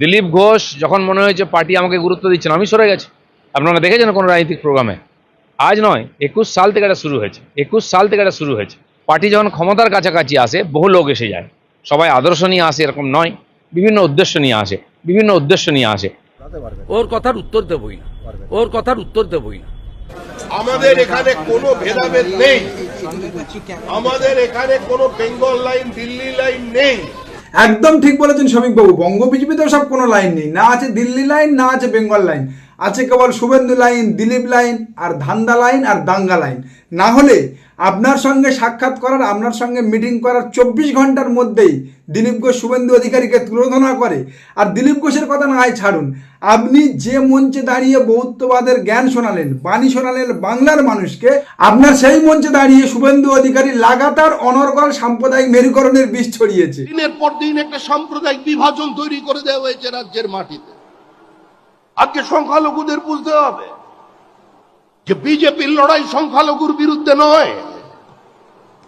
দিলীপ ঘোষ যখন মনে হয়েছে পার্টি আমাকে গুরুত্ব দিচ্ছে না আমি সরে গেছি। আপনারা দেখেছেন কোনো রাজনৈতিক প্রোগ্রামে? আজ নয় একুশ সাল থেকে এটা শুরু হয়েছে। একুশ সাল থেকে এটা শুরু হয়েছে। পার্টি যখন ক্ষমতার কাছাকাছি আসে বহু লোক এসে যায়। সবাই আদর্শ নিয়ে আসে এরকম নয়। বিভিন্ন উদ্দেশ্য নিয়ে আসে বিভিন্ন উদ্দেশ্য নিয়ে আসে। ওর কথার উত্তর দেবই না। ওর কথার উত্তর দেবই না। আমাদের এখানে কোনো ভেদাভেদ নেই। আমাদের এখানে কোনো বেঙ্গল লাইন দিল্লি লাইন নেই। একদম ঠিক বলেছেন শ্রমিকবাবু বঙ্গ বিজেপিতে সব কোনো লাইন নেই। না আছে দিল্লি লাইন, না আছে বেঙ্গল লাইন। আছে কেবল শুভেন্দু লাইন, দিলীপ লাইন, আর ধান্দা লাইন, আর দাঙ্গা লাইন। না হলে আপনার সঙ্গে সাক্ষাৎ করার, আপনার সঙ্গে মিটিং করার চব্বিশ ঘণ্টার মধ্যেই দিলীপ ঘোষ শুভেন্দু অধিকারীকে তুলোধনা করে। আর দিলীপ ঘোষের কথা না হয় ছাড়ুন। আপনি যে মঞ্চে দাঁড়িয়ে বৌদ্ধবাদের জ্ঞান শোনালেন, বাণী শোনালেন বাংলার মানুষকে, আপনার সেই মঞ্চে দাঁড়িয়ে শুভেন্দু অধিকারী লাগাতার অনর্গল সাম্প্রদায়িক মেরুকরণের বিষ ছড়িয়েছে। দিনের পর দিন একটা সাম্প্রদায়িক বিভাজন তৈরি করে দেওয়া হয়েছে রাজ্যের মাটিতে। আজকে সংখ্যালঘুদের বুঝতে হবে যে বিজেপির লড়াই সংখ্যালঘুর বিরুদ্ধে নয়।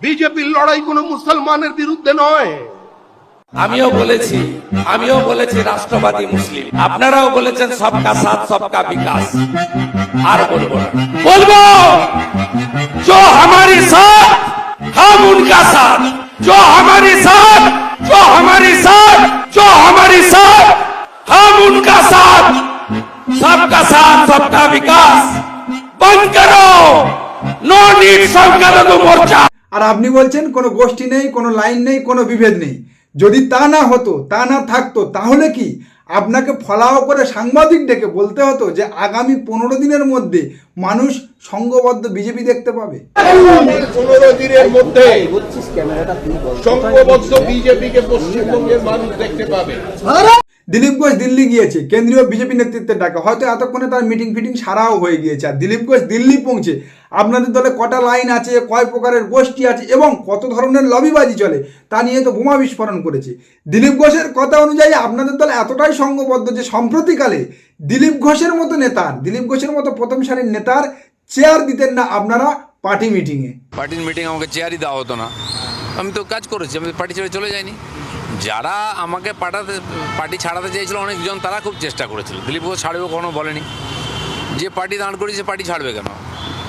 বিজেপির লড়াই কোনো মুসলমানের বিরুদ্ধে নয়। আমিও বলেছি আমিও বলেছি রাষ্ট্রবাদী মুসলিম আপনারাও বলেছেন সবকা সাথ সবকা বিকাশ আর বলবো না বলবো जो हमारे साथ हम उनका साथ जो हमारे साथ जो हमारे साथ जो हमारे साथ हम उनका साथ सबका साथ सबका विकास बंद करो नो नीड संख्यालघु मोर्चा আর আপনি বলছেন কোনো গোষ্ঠী নেই কোনো লাইন নেই কোনো বিভেদ নেই যদি তা না হতো তা না থাকতো তাহলে কি? আপনাকে ফলাও করে সাংবাদিক ডেকে বলতে হতো যে আগামী পনেরো দিনের মধ্যে মানুষ সংঘবদ্ধ বিজেপি দেখতে পাবে। পনেরো দিনের মধ্যে সংঘবদ্ধ বিজেপিকে পশ্চিমবঙ্গের মানুষ দেখতে পাবে। দিলীপ ঘোষ দিল্লি গিয়েছে কেন্দ্রীয় বিজেপি নেতৃত্বের ডাকে। হয়তো এতক্ষণে তার মিটিং ফিটিং সারাও হয়ে গিয়েছে। আর দিলীপ ঘোষ দিল্লি পৌঁছে আপনাদের দলে কটা লাইন আছে, কয় প্রকারের গোষ্ঠী আছে এবং কত ধরনের লবিবাজি চলে তা নিয়ে তো বোমা বিস্ফোরণ করেছে। দিলীপ ঘোষের কথা অনুযায়ী আপনাদের দল এতটাই সঙ্গবদ্ধ যে সম্প্রতিকালে দিলীপ ঘোষের মতো নেতার, দিলীপ ঘোষের মতো প্রথম সারির নেতার চেয়ার দিতেন না আপনারা পার্টি মিটিংয়ে। পার্টির মিটিং আমাকে চেয়ারই দেওয়া হতো না। আমি তো কাজ করেছি, আমি পার্টি ছেড়ে চলে যাইনি। যারা আমাকে পাঠাতে, পার্টি ছাড়াতে চেয়েছিল অনেকজন, তারা খুব চেষ্টা করেছিল। দিলীপ ঘোষ ছাড়বে কোনো বলেনি। যে পার্টি দাঁড় করেছে পার্টি ছাড়বে কেন?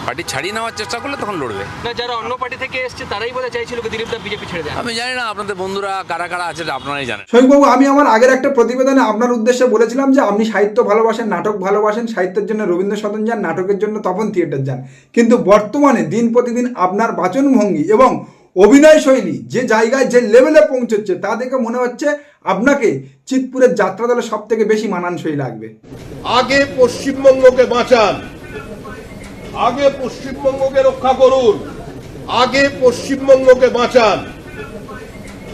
পার্টি ছাড়িয়ে নেওয়ার চেষ্টা করলে তখন লড়বে। না যারা অন্য পার্টি থেকে এসছে তারাই বোধহয় চাইছিল দিলীপ দা বিজেপি ছেড়ে দেন আমি জানি না আপনাদের বন্ধুরা কারা কারা আছে আপনারাই জানেন। শোকবাবু আমি আমার আগের একটা প্রতিবেদনে আপনার উদ্দেশ্যে বলেছিলাম যে আপনি সাহিত্য ভালোবাসেন নাটক ভালোবাসেন সাহিত্যের জন্য রবীন্দ্র সদন যান নাটকের জন্য তপন থিয়েটার যান। কিন্তু বর্তমানে দিন প্রতিদিন আপনার বাচনভঙ্গি এবং অভিনয় শৈলী যে জায়গায় যে লেভেলে পৌঁছচ্ছে তা দেখে মনে হচ্ছে আপনাকে চিতপুরের যাত্রা দলে সব থেকে বেশি মানানসই লাগবে। আগে পশ্চিমবঙ্গকে বাঁচান আগে পশ্চিমবঙ্গকে রক্ষা করুন। আগে পশ্চিমবঙ্গকে বাঁচান।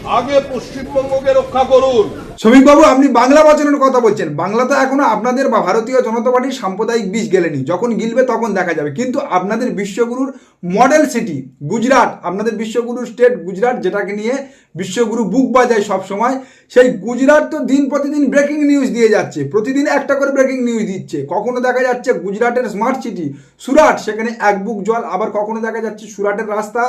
আগে পশ্চিমবঙ্গকে রক্ষা করুন। শ্রমিকবাবু, আপনি বাংলা বচনের কথা বলছেন। বাংলা তো এখনও আপনাদের বা ভারতীয় জনতা পার্টির সাম্প্রদায়িক বিষ গেলেনি। যখন গিলবে তখন দেখা যাবে। কিন্তু আপনাদের বিশ্বগুরুর মডেল সিটি, গুজরাট, আপনাদের বিশ্বগুরুর স্টেট, গুজরাট, যেটাকে নিয়ে বিশ্বগুরু বুক বাজায় সবসময়। সেই গুজরাট তো দিন প্রতিদিন ব্রেকিং নিউজ দিয়ে যাচ্ছে। প্রতিদিন একটা করে ব্রেকিং নিউজ দিচ্ছে। কখনো দেখা যাচ্ছে গুজরাটের স্মার্ট সিটি সুরাট, সেখানে এক বুক জল, আবার কখনো দেখা যাচ্ছে সুরাটের রাস্তা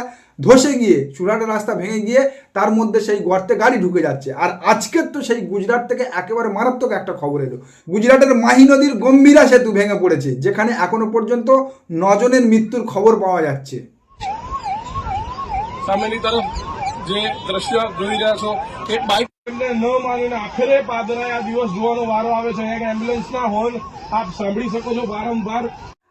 ধসে গিয়ে, সুরাটের রাস্তা ভেঙে গিয়ে তার মধ্যে সেই গর্তে গাড়ি ঢুকে যাচ্ছে। আর আজকের তো সেই গুজরাট থেকে একেবারে মারাত্মক একটা খবর এলো। গুজরাটের মাহি নদীর গম্ভীরা সেতু ভেঙে পড়েছে, যেখানে এখনও পর্যন্ত নজনের মৃত্যুর খবর পাওয়া যাচ্ছে। সামনে જે દ્રશ્ય જોઈ રહ્યા છો એક બાઇક એમને ન માનીને આખરે પાદરા આ દિવસ જોવાનો વારો આવે છે અહીંયા એમ્બ્યુલન્સના હોર્ન આપ સાંભળી શકો છો વારંવાર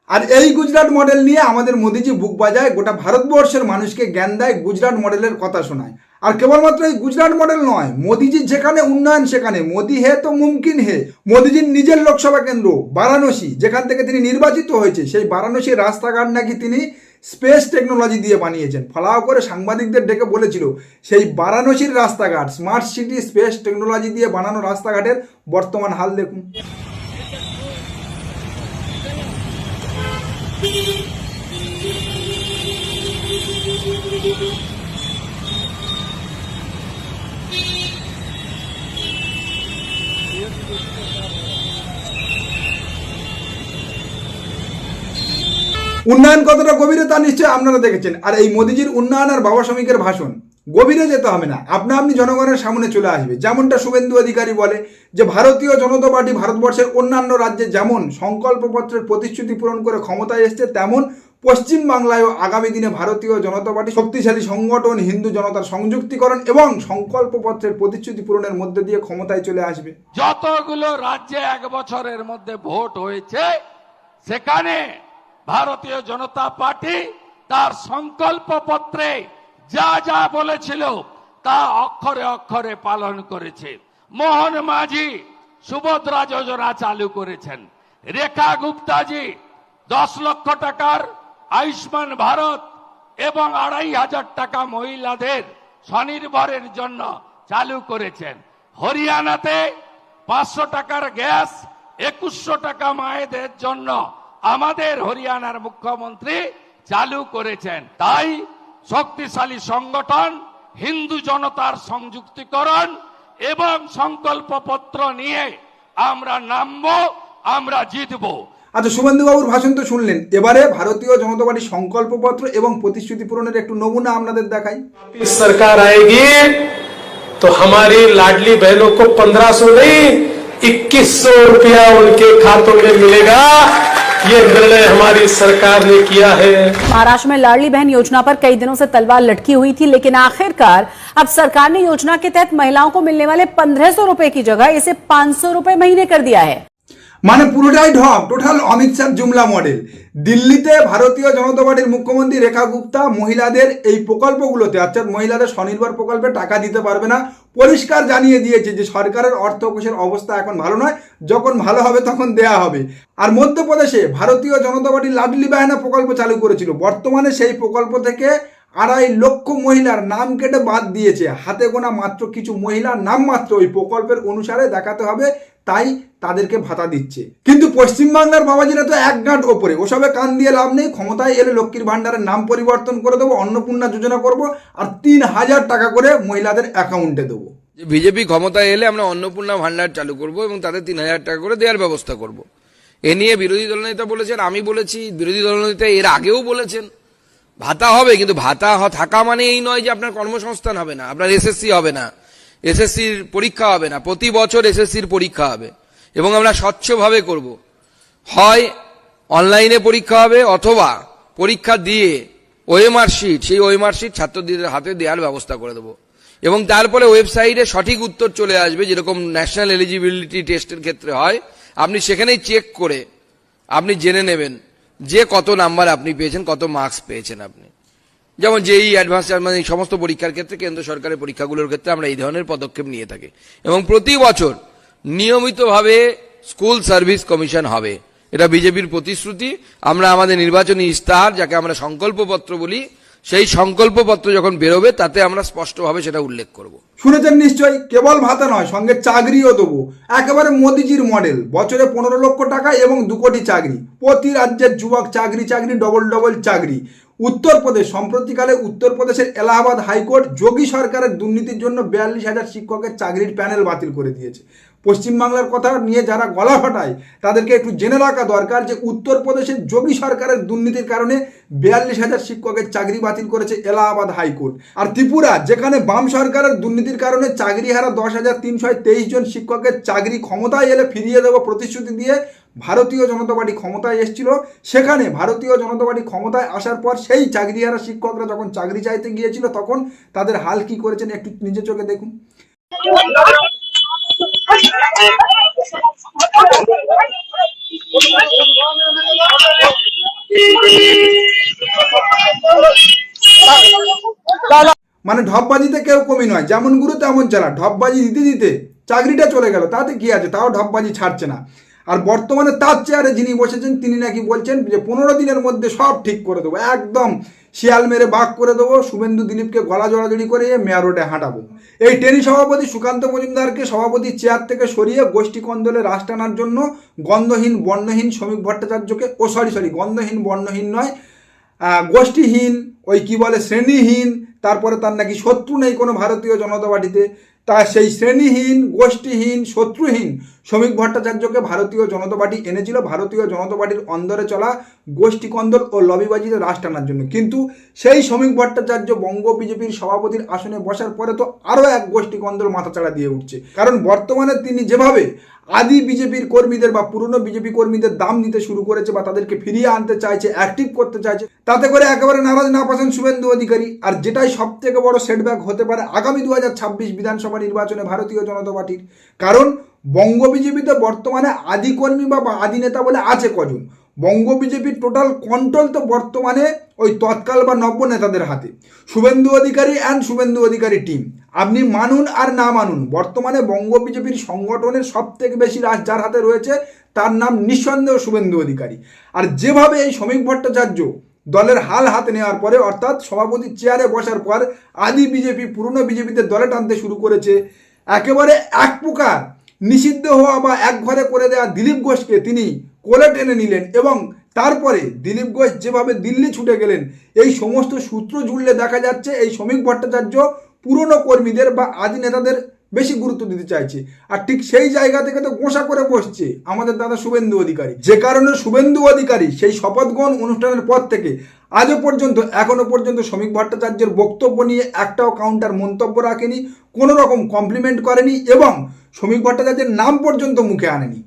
আর এই গুজরাট মডেল নিয়ে আমাদের মোদিজি বুক বাজায় গোটা ভারতবর্ষের মানুষকে জ্ঞান দেয় গুজরাট মডেলের কথা শোনায় আর কেবলমাত্র এই গুজরাট মডেল নয় মোদিজির যেখানে উন্নয়ন সেখানে মোদি হে তো মুমকিন হে মোদিজির নিজের লোকসভা কেন্দ্র বারাণসী যেখান থেকে তিনি নির্বাচিত হয়েছে সেই বারাণসীর রাস্তাঘাট নাকি তিনি স্পেস টেকনোলজি দিয়ে বানিয়েছেন। ফলাও করে সাংবাদিকদের ডেকে বলেছিল, সেই বারাণসীর রাস্তাঘাট স্মার্ট সিটি স্পেস টেকনোলজি দিয়ে বানানো রাস্তাঘাটের বর্তমান হাল দেখুন। উন্নয়ন কতটা গভীরে তা নিশ্চয়ই আপনারা দেখেছেন। আর এই মোদিজির উন্নয়ন আর বাবা শ্রমিকের ভাষণ, গভীরে যেতে হবে না। আপনা আপনি জনগণের সামনে চলে আসবে। যেমনটা শুভেন্দু অধিকারী বলে যে, ভারতীয় জনতা পার্টি ভারতবর্ষের অন্যান্য রাজ্যে যেমন সংকল্পপত্রের প্রতিশ্রুতি পূরণ করে ক্ষমতায় এসছে, তেমন পশ্চিম বাংলায়ও আগামী দিনে ভারতীয় জনতা পার্টি শক্তিশালী সংগঠন, হিন্দু জনতার সংযুক্তিকরণ এবং সংকল্পপত্রের প্রতিশ্রুতি পূরণের মধ্যে দিয়ে ক্ষমতায় চলে আসবে। যতগুলো রাজ্যে এক বছরের মধ্যে ভোট হয়েছে, সেখানে ভারতীয় জনতা পার্টি তার সংকল্প পত্রে যা যা বলেছিল তা অক্ষরে অক্ষরে পালন করেছে। মোহন মাঝি সুভদ্রা যোজনা চালু করেছেন। রেখা গুপ্তাজি দশ লক্ষ টাকার আয়ুষ্মান ভারত এবং আড়াই হাজার টাকা মহিলাদের স্বনির্ভরের জন্য চালু করেছেন। হরিয়ানাতে পাঁচশো টাকার গ্যাস, একুশশো টাকা মায়েদের জন্য আমাদের হরিয়ানার মুখ্যমন্ত্রী চালু করেছেন তাই শক্তিশালী সংগঠন হিন্দু জনতার সংযুক্তিকরণ এবং সংকল্পপত্র নিয়ে আমরা নামবো আমরা জিতবো আচ্ছা শুভেন্দুবাবুর ভাষণ তো শুনলেন এবারে ভারতীয় জনতা পার্টির সংকল্পপত্র এবং প্রতিশ্রুতি পূরণের একটু নমুনা আপনাদের দেখাই इस सरकार आएगी तो हमारी लाडली बहनों को पंद्रह सौ नहीं इक्कीस सौ रुपया उनके खातों में मिलेगा ये निर्णय हमारी सरकार ने किया है महाराष्ट्र में लाडली बहन योजना पर कई दिनों से तलवार लटकी हुई थी लेकिन आखिरकार अब सरकार ने योजना के तहत महिलाओं को मिलने वाले पंद्रह सौ रूपए की जगह इसे पांच सौ रूपए महीने कर दिया है মানে পুরোটাই ঢপ টোটাল অমিত শাহ জুমলা মডেল দিল্লিতে ভারতীয় জনতা পার্টির মুখ্যমন্ত্রী রেখা গুপ্তা মহিলাদের এই প্রকল্পগুলোতে অর্থাৎ মহিলাদের স্বনির্ভর প্রকল্পে টাকা দিতে পারবে না পরিষ্কার জানিয়ে দিয়েছে যে সরকারের অর্থকোষের অবস্থা এখন ভালো নয়। যখন ভালো হবে তখন দেয়া হবে। আর মধ্যপ্রদেশে ভারতীয় জনতা পার্টি লাডলি বাহানা প্রকল্প চালু করেছিল। বর্তমানে সেই প্রকল্প থেকে আড়াই লক্ষ মহিলার নাম কেটে বাদ দিয়েছে। হাতে গোনা মাত্র কিছু মহিলার নাম মাত্র। ওই প্রকল্পের অনুসারে দেখাতে হবে তাই তাদেরকে ভাতা দিচ্ছে। কিন্তু পশ্চিমবাংলার বাবাজিরা তো এক গাঁট ওপরে। ওসবে কান দিয়ে লাভ নেই, ক্ষমতায় এলে লক্ষ্মীর ভাণ্ডারের নাম পরিবর্তন করে দেবো, অন্নপূর্ণা যোজনা করব, আর তিন হাজার টাকা করে মহিলাদের অ্যাকাউন্টে দেবো। বিজেপি ক্ষমতায় এলে আমরা অন্নপূর্ণা ভান্ডার চালু করব এবং তাদের তিন হাজার টাকা করে দেওয়ার ব্যবস্থা করব। এ নিয়ে বিরোধী দলনেতা বলেছেন, আমি বলেছি, বিরোধী দলনেতা এর আগেও বলেছেন, ভাতা হবে, কিন্তু ভাতা থাকা মানে এই নয় যে আপনার কর্মসংস্থান হবে না, আপনার এসএসসি হবে না। এসএসসির পরীক্ষা হবে না। প্রতি বছর এসএসসির পরীক্ষা হবে। এবং আমরা স্বচ্ছভাবে করব। হয় অনলাইনে পরীক্ষা হবে অথবা পরীক্ষা দিয়ে ওএমআর শিট সেই ওএমআর শিট ছাত্রদের হাতে দেওয়ার ব্যবস্থা করে দেবো। এবং তারপরে ওয়েবসাইটে সঠিক উত্তর চলে আসবে, যেরকম ন্যাশনাল এলিজিবিলিটি টেস্টের ক্ষেত্রে হয়। আপনি সেখানেই চেক করে আপনি জেনে নেবেন যে কত নাম্বার আপনি পেয়েছেন, কত মার্কস পেয়েছেন আপনি। যেমন যেই অ্যাডভান্স মানে সমস্ত পরীক্ষার ক্ষেত্রে, কেন্দ্র সরকারের পরীক্ষাগুলোর ক্ষেত্রে আমরা এই ধরনের পদক্ষেপ নিয়ে থাকি। এবং প্রতি বছর নিয়মিতভাবে স্কুল সার্ভিস কমিশন হবে। এটা বিজেপির প্রতিশ্রুতি। আমরা আমাদের নির্বাচনী ইস্তাহার, যাকে আমরা সংকল্পপত্র বলি, সেই সংকল্পপত্র যখন বেরোবে, তাতে আমরা স্পষ্টভাবে সেটা উল্লেখ করব। শুনেছেন নিশ্চয়ই? কেবল ভাতা নয়, সঙ্গে চাকরিও দেবো। একেবারে মোদিজির মডেল বছরে পনেরো লক্ষ টাকা এবং দু কোটি চাকরি। প্রতি রাজ্যের যুবক চাকরি চাকরি ডবল ডবল চাকরি। উত্তরপ্রদেশ। সম্প্রতিকালে উত্তরপ্রদেশের এলাহাবাদ হাইকোর্ট যোগী সরকারের দুর্নীতির জন্য বিয়াল্লিশ হাজার শিক্ষকের চাকরির প্যানেল বাতিল করে দিয়েছে। পশ্চিমবাংলার কথা নিয়ে যারা গলা ফাটায়, তাদেরকে একটু জেনে রাখা দরকার যে উত্তরপ্রদেশের যোগী সরকারের দুর্নীতির কারণে বিয়াল্লিশ হাজার শিক্ষকের চাকরি বাতিল করেছে এলাহাবাদ হাইকোর্ট। আর ত্রিপুরা, যেখানে বাম সরকারের দুর্নীতির কারণে চাকরি হারা দশ হাজার তিনশো তেইশ জন শিক্ষকের চাকরি ক্ষমতায় এলে ফিরিয়ে দেবো প্রতিশ্রুতি দিয়ে ভারতীয় জনতা পার্টি ক্ষমতায় এসেছিল, সেখানে ভারতীয় জনতা পার্টি ক্ষমতায় আসার পর সেই চাকরিহারা শিক্ষকরা যখন চাকরি চাইতে গিয়েছিল, তখন তাদের হাল কি করেছেন একটু নিজে চোখে দেখুন। মানে ঢপবাজিতে কেউ কমি নয়, যেমন গুরু তেমন চালা ঢপবাজি দিতে দিতে চাকরিটা চলে গেল, তাতে কি আছে? তাও ঢপবাজি ছাড়ছে না। আর বর্তমানে তার চেয়ারে যিনি বসেছেন, তিনি নাকি বলছেন যে পনেরো দিনের মধ্যে সব ঠিক করে দেবো, একদম শিয়াল মেরে বাঘ করে দেবো, শুভেন্দু দিলীপকে গলা জড়াজড়ি করে মেয়র রোডে হাঁটাবো। এই টেনি সভাপতি সুকান্ত মজুমদারকে সভাপতি চেয়ার থেকে সরিয়ে গোষ্ঠী কন্দলে রাশ টানার জন্য গন্ধহীন, বর্ণহীন শ্রমিক ভট্টাচার্যকে, ও সরি সরি গন্ধহীন, বর্ণহীন নয় গোষ্ঠীহীন, ওই কি বলে, শ্রেণীহীন, তারপরে তার নাকি শত্রু নেই কোনো ভারতীয় জনতা পার্টিতে, তা সেই শ্রেণীহীন, গোষ্ঠীহীন, শত্রুহীন শ্রমিক ভট্টাচার্যকে ভারতীয় জনতা পার্টি এনেছিল। ভারতীয় জনতা পার্টির অন্দরে চলা গোষ্ঠী কন্দল ও লবিবাজিতে রাশ টানার জন্য। কিন্তু সেই শ্রমিক ভট্টাচার্য বঙ্গ বিজেপির সভাপতির আসনে বসার পরে তো আরও এক গোষ্ঠী কন্দল মাথাচাড়া দিয়ে উঠছে। কারণ বর্তমানে তিনি যেভাবে আদি বিজেপির কর্মীদের বা পুরনো বিজেপি কর্মীদের দাম দিতে শুরু করেছে বা তাদেরকে ফিরিয়ে আনতে চাইছে অ্যাক্টিভ করতে চাইছে, তাতে করে একেবারে নারাজ না পাচ্ছেন শুভেন্দু অধিকারী। আর যেটাই সব থেকে বড় সেটব্যাক হতে পারে আগামী দু হাজার ছাব্বিশ বিধানসভা নির্বাচনে ভারতীয় জনতা পার্টির। কারণ বঙ্গ বিজেপিতে বর্তমানে আদি কর্মী বা বা আদি নেতা বলে আছে কজন? বঙ্গ বিজেপির টোটাল কন্ট্রোল তো বর্তমানে ওই তৎকাল বা নব্য নেতাদের হাতে। শুভেন্দু অধিকারী অ্যান্ড শুভেন্দু অধিকারী টিম আপনি মানুন আর না মানুন, বর্তমানে বঙ্গ বিজেপির সংগঠনের সব থেকে বেশি রাজ যার হাতে রয়েছে, তার নাম নিঃসন্দেহ শুভেন্দু অধিকারী। আর যেভাবে এই শ্রমিক ভট্টাচার্য দলের হাল হাতে নেওয়ার পরে, অর্থাৎ সভাপতি চেয়ারে বসার পর, আদি বিজেপি, পুরনো বিজেপিতে দলে টানতে শুরু করেছে, একেবারে এক প্রকার নিষিদ্ধ হওয়া বা এক ঘরে করে দেওয়া দিলীপ ঘোষকে তিনি কোলে টেনে নিলেন এবং তারপরে দিলীপ ঘোষ যেভাবে দিল্লি ছুটে গেলেন, এই সমস্ত সূত্র জুড়লে দেখা যাচ্ছে এই শ্রমিক ভট্টাচার্য পুরনো কর্মীদের বা আদি নেতাদের বেশি গুরুত্ব দিতে চাইছে। আর ঠিক সেই জায়গা থেকে তো গোসা করে বসছে আমাদের দাদা শুভেন্দু অধিকারী। যে কারণে শুভেন্দু অধিকারী সেই শপথ গ্রহণ অনুষ্ঠানের পর থেকে আজও পর্যন্ত এখনও পর্যন্ত শ্রমিক ভট্টাচার্যের বক্তব্য নিয়ে একটাও কাউন্টার মন্তব্য রাখেনি কোনো রকম কমপ্লিমেন্ট করেনি এবং শ্রমিক ভট্টাচার্যের নাম পর্যন্ত মুখে আনেনি।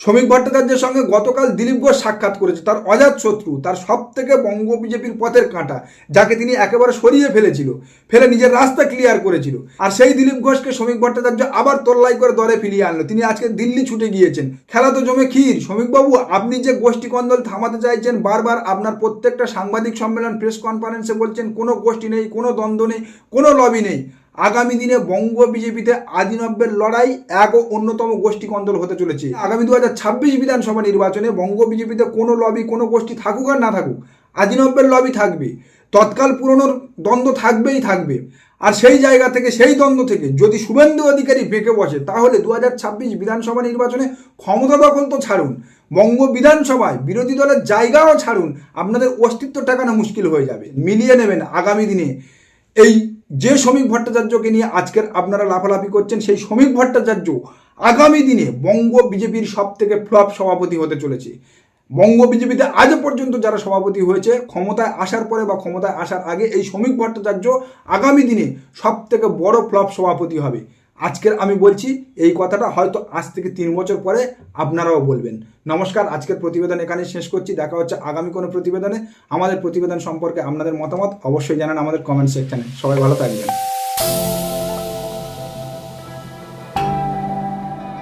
শ্রমিক ভট্টাচার্যের সঙ্গে গতকাল দিলীপ ঘোষ সাক্ষাৎ করেছে। তার অজাত শত্রু, তার সব থেকে বঙ্গ বিজেপির পথের কাঁটা, যাকে তিনি একেবারে সরিয়ে ফেলেছিল, ফেলে নিজের রাস্তা ক্লিয়ার করেছিল। আর সেই দিলীপ ঘোষকে শ্রমিক ভট্টাচার্য আবার তোল্লাই করে দরে ফিরিয়ে আনলো। তিনি আজকে দিল্লি ছুটে গিয়েছেন। খেলা তো জমে ক্ষীর। শ্রমিকবাবু, আপনি যে গোষ্ঠী কন্দল থামাতে চাইছেন, বারবার আপনার প্রত্যেকটা সাংবাদিক সম্মেলন প্রেস কনফারেন্সে বলছেন, কোনো গোষ্ঠী নেই, কোনো দ্বন্দ্ব নেই, কোনো লবি নেই। আগামী দিনে বঙ্গ বিজেপিতে আদিনব্যের লড়াই এক ও অন্যতম গোষ্ঠী কন্দল হতে চলেছে। আগামী দু হাজার ছাব্বিশ বিধানসভা নির্বাচনে বঙ্গ বিজেপিতে কোনো লবি, কোনো গোষ্ঠী থাকুক আর না থাকুক, আদিনব্যের লবি থাকবে। তৎকাল পুরনোর দ্বন্দ্ব থাকবেই থাকবে। আর সেই জায়গা থেকে, সেই দ্বন্দ্ব থেকে যদি শুভেন্দু অধিকারী বেঁকে বসে, তাহলে দু হাজার ছাব্বিশ বিধানসভা নির্বাচনে ক্ষমতা দখল তো ছাড়ুন। বঙ্গ বিধানসভায় বিরোধী দলের জায়গাও ছাড়ুন। আপনাদের অস্তিত্ব টাকানো মুশকিল হয়ে যাবে। মিলিয়ে নেবেন আগামী দিনে এই যে শ্রমিক ভট্টাচার্যকে নিয়ে আজকের আপনারা লাফালাফি করছেন, সেই শ্রমিক ভট্টাচার্য আগামী দিনে বঙ্গ বিজেপির সব থেকে ফ্লপ সভাপতি হতে চলেছে। বঙ্গ বিজেপিতে আজ পর্যন্ত যারা সভাপতি হয়েছে, ক্ষমতায় আসার পরে বা ক্ষমতায় আসার আগে এই শ্রমিক ভট্টাচার্য আগামী দিনে সব থেকে বড় ফ্লপ সভাপতি হবে। আজকের আমি বলছি, এই কথাটা হয়তো আজ থেকে তিন বছর পরে আপনারাও বলবেন। নমস্কার, আজকের প্রতিবেদন এখানে শেষ করছি। দেখা হচ্ছে আগামী কোনো প্রতিবেদনে। আমাদের প্রতিবেদন সম্পর্কে আপনাদের মতামত অবশ্যই জানান আমাদের কমেন্ট সেকশানে সবাই ভালো থাকবেন।